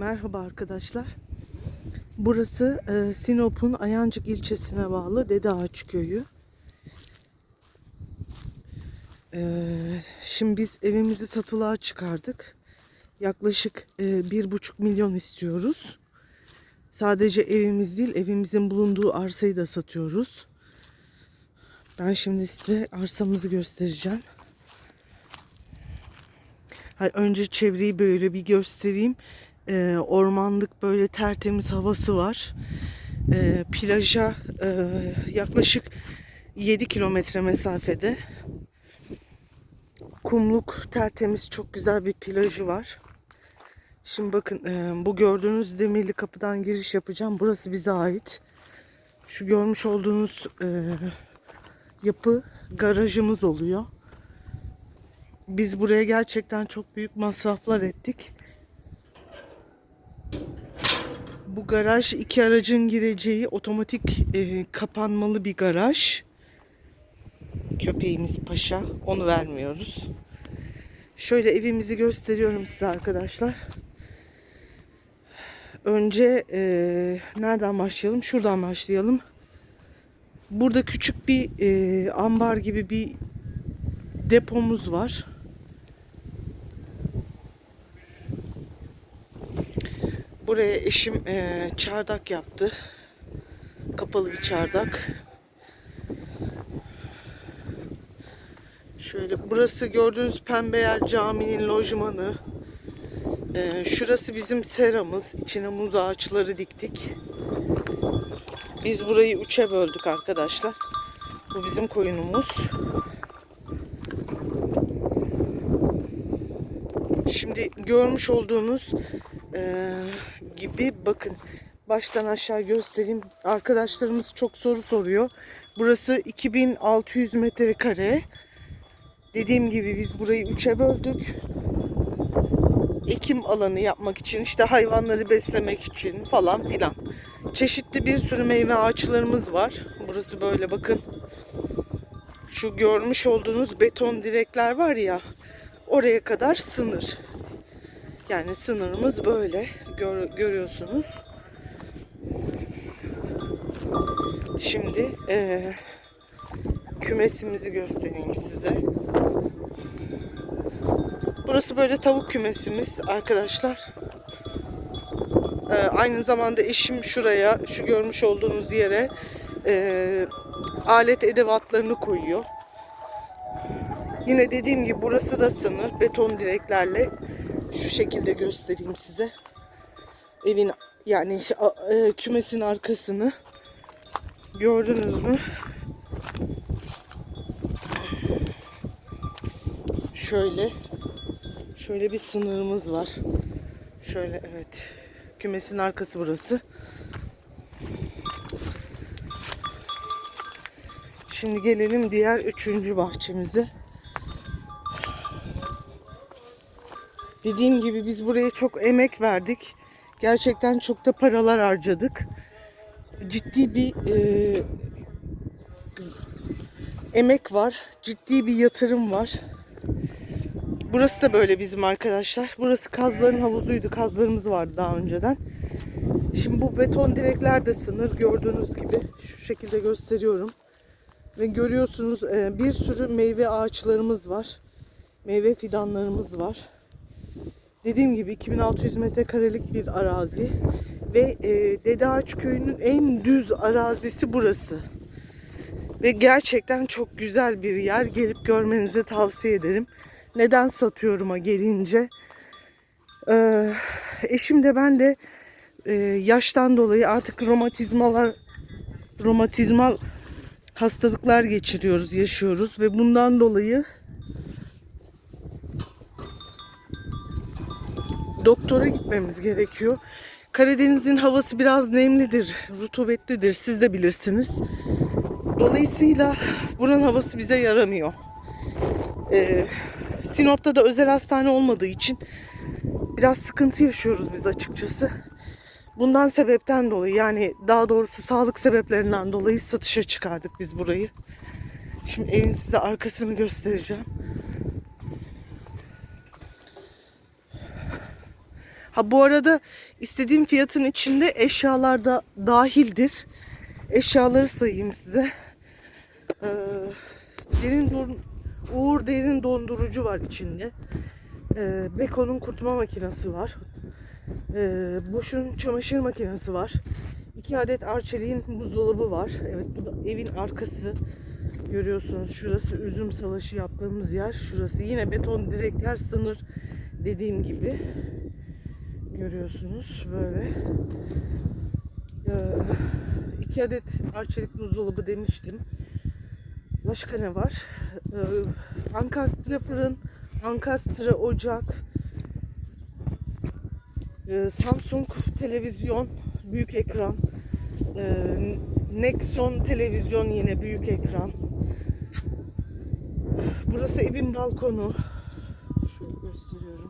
Merhaba arkadaşlar. Burası e, Sinop'un Ayancık ilçesine bağlı Dede Ağaç Köyü. E, şimdi biz evimizi satılığa çıkardık. Yaklaşık e, bir buçuk milyon istiyoruz. Sadece evimiz değil, evimizin bulunduğu arsayı da satıyoruz. Ben şimdi size arsamızı göstereceğim. Hayır, önce çevreyi böyle bir göstereyim. Ee, ormanlık böyle tertemiz havası var. Ee, plaja e, yaklaşık 7 kilometre mesafede. Kumluk tertemiz çok güzel bir plajı var. Şimdi bakın e, bu gördüğünüz demirli kapıdan giriş yapacağım. Burası bize ait. Şu görmüş olduğunuz e, yapı garajımız oluyor. Biz buraya gerçekten çok büyük masraflar ettik. Bu garaj iki aracın gireceği otomatik e, kapanmalı bir garaj. Köpeğimiz Paşa. Onu vermiyoruz. Şöyle evimizi gösteriyorum size arkadaşlar. Önce e, nereden başlayalım? Şuradan başlayalım. Burada küçük bir e, ambar gibi bir depomuz var. Buraya eşim eee, çardak yaptı. Kapalı bir çardak. Şöyle burası gördüğünüz Pembeyer Camii'nin lojmanı. Eee, şurası bizim seramız. İçine muz ağaçları diktik. Biz burayı üçe böldük arkadaşlar. Bu bizim koyunumuz. Şimdi görmüş olduğunuz eee, gibi bakın baştan aşağı göstereyim. Arkadaşlarımız çok soru soruyor. Burası 2600 metrekare. Dediğim gibi biz burayı üçe böldük. Ekim alanı yapmak için işte hayvanları beslemek için falan filan. Çeşitli bir sürü meyve ağaçlarımız var. Burası böyle bakın. Şu görmüş olduğunuz beton direkler var ya oraya kadar sınır. Yani sınırımız böyle Gör, görüyorsunuz. Şimdi eee, kümesimizi göstereyim size. Burası böyle tavuk kümesimiz arkadaşlar. Eee, aynı zamanda eşim şuraya, şu görmüş olduğunuz yere eee, alet edevatlarını koyuyor. Yine dediğim gibi burası da sınır beton direklerle şu şekilde göstereyim size. Evin yani e, kümesin arkasını gördünüz mü? Şöyle şöyle bir sınırımız var. Şöyle evet. Kümesin arkası burası. Şimdi gelelim diğer üçüncü bahçemize. Dediğim gibi biz buraya çok emek verdik. Gerçekten çok da paralar harcadık. Ciddi bir e, emek var. Ciddi bir yatırım var. Burası da böyle bizim arkadaşlar. Burası kazların havuzuydu. Kazlarımız vardı daha önceden. Şimdi bu beton direkler de sınır gördüğünüz gibi. Şu şekilde gösteriyorum. Ve görüyorsunuz e, bir sürü meyve ağaçlarımız var. Meyve fidanlarımız var. Dediğim gibi 2600 metrekarelik bir arazi ve e, Dede Ağaç Köyü'nün en düz arazisi burası. Ve gerçekten çok güzel bir yer. Gelip görmenizi tavsiye ederim. Neden satıyorum'a gelince. Ee, eşim de ben de e, yaştan dolayı artık romatizmalar romatizmal hastalıklar geçiriyoruz, yaşıyoruz ve bundan dolayı doktora gitmemiz gerekiyor. Karadeniz'in havası biraz nemlidir, rutubetlidir. Siz de bilirsiniz. Dolayısıyla buranın havası bize yaramıyor. Ee, Sinop'ta da özel hastane olmadığı için biraz sıkıntı yaşıyoruz biz açıkçası. Bundan sebepten dolayı yani daha doğrusu sağlık sebeplerinden dolayı satışa çıkardık biz burayı. Şimdi evin size arkasını göstereceğim. Ha bu arada istediğim fiyatın içinde eşyalar da dahildir. Eşyaları sayayım size. Ee, derin don- Uğur derin dondurucu var içinde. Ee, Beko'nun kurutma makinesi var. Ee, Bosch'un çamaşır makinesi var. İki adet Arçelik'in buzdolabı var. Evet bu da evin arkası. Görüyorsunuz şurası üzüm salaşı yaptığımız yer. Şurası yine beton direkler sınır dediğim gibi. Görüyorsunuz böyle. Ee, iki adet Arçelik buzdolabı demiştim. Başka ne var? Ee, Ankastre fırın, Ankastre ocak, ee, Samsung televizyon, büyük ekran, ee, Nexon televizyon yine büyük ekran. Burası evin balkonu. Şöyle gösteriyorum.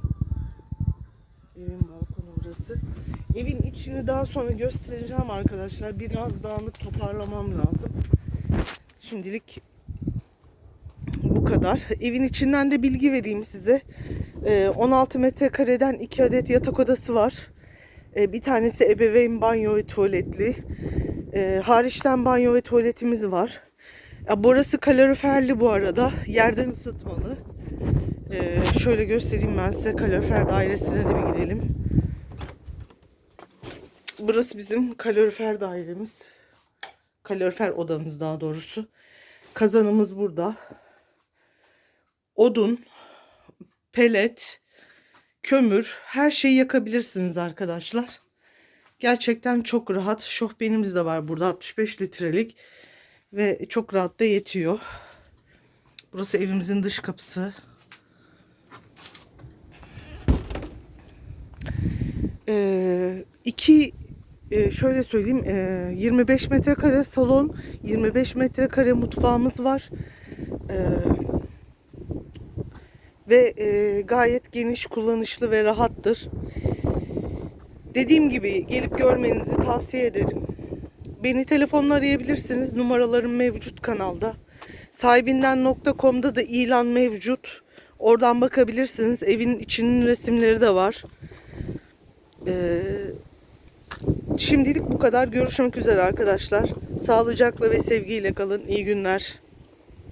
Burası. Evin içini daha sonra göstereceğim arkadaşlar. Biraz dağınık toparlamam lazım. Şimdilik bu kadar. Evin içinden de bilgi vereyim size. Ee, 16 metrekareden 2 adet yatak odası var. Ee, Bir tanesi ebeveyn banyo ve tuvaletli. Ee, Hariçten banyo ve tuvaletimiz var. Burası kaloriferli bu arada. Yerden ısıtmalı. Ee, şöyle göstereyim ben size kalorifer dairesine de bir gidelim. Burası bizim kalorifer dairemiz. Kalorifer odamız daha doğrusu. Kazanımız burada. Odun, pelet, kömür her şeyi yakabilirsiniz arkadaşlar. Gerçekten çok rahat. Şofbenimiz de var burada 65 litrelik ve çok rahat da yetiyor. Burası evimizin dış kapısı. Ee, iki e, şöyle söyleyeyim e, 25 metrekare salon 25 metrekare mutfağımız var. Ee, ve e, gayet geniş kullanışlı ve rahattır. Dediğim gibi gelip görmenizi tavsiye ederim. Beni telefonla arayabilirsiniz. Numaralarım mevcut kanalda. Sahibinden.com'da da ilan mevcut. Oradan bakabilirsiniz. Evin içinin resimleri de var. Ee, Şimdilik bu kadar. Görüşmek üzere arkadaşlar. Sağlıcakla ve sevgiyle kalın. İyi günler.